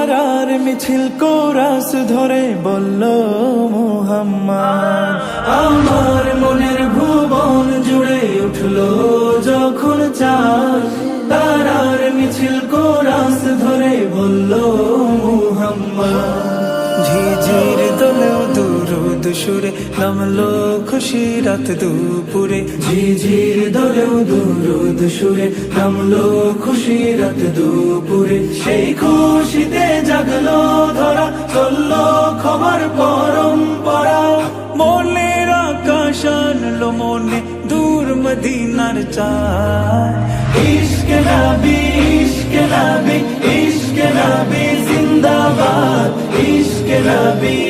তারার মিছিল কোরাস ধরে বলল, মোহাম্মদ, আমার মনের ভুবন জুড়ে উঠল যখন চার তারার মিছিল কোরাস ধরে বলল, মুহাম্মদ ঝিঝির দুরুদ সুরে নামলো খুশি রাত দুপুরে। ঝিঝির দলেও দুরুদ সুরে নামলো খুশি রাত দুপুরে। সেই খুশিতে জাগলো ধরা, চলল খবর পরম্পরা। মনের আকাশ আনলো মনে দূর মদিনার চায় ইশকে নবী ইশকে নবী ইশকে নবী, জিন্দাবাদ। ইশকে নবী।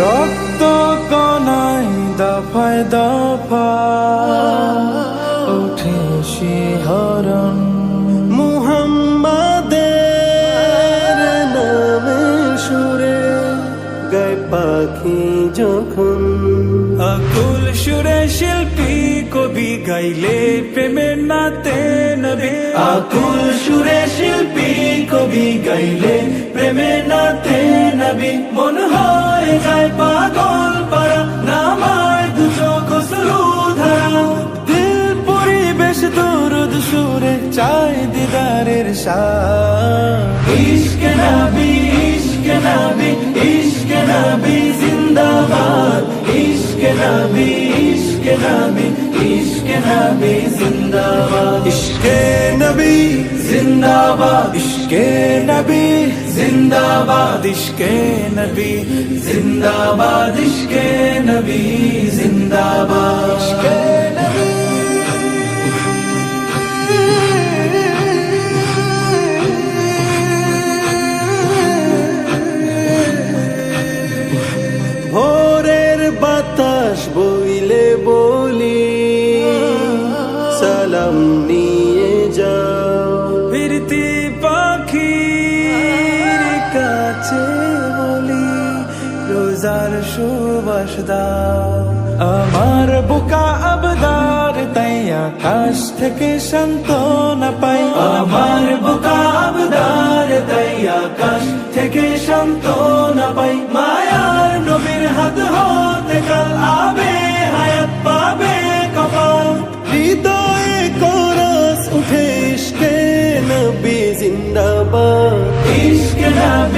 রক্ত কনাই দফায় দফা উঠে শিহরণ মুহাম্মাদের নামে সুরে গায় পাখি যখন। আকুল সুরে শিল্পী কবি গাইলে প্রেমের নাতে নবী আকুল সুরে শিল্পী কবি গাইলে প্রেমে নাতে নবী মন যায় পাগল পারা নামায় দু চোখ শুরু ধারা। দিল পরিবেশ দরদ সুরে চাই দিদারের শাহ ইশকে নবী ইশকে নবী ইশকে নবী, জিন্দাবাদ। ইশকে নবী ইশকে নবী ইশকে नबी जिंदाबाद इश्क नबी जिंदाबाद इश्क नबी जिंदाबाद इश्क नबी जिंदाबाद इश्क नबी বাতাস রোজার সুবাস আমার বুকা আবদার তাই আকাশ থেকে শান্তনা পাই আমার বুকা আবদার তাই আকাশ থেকে শান্ত না পাই মায়ার নবীর হাত হতে কাল আবে হায়াত পাবে কপাল হৃদয়ে করস উঠে ইশকে নবী জিন্দাবাদ ইশকে নবী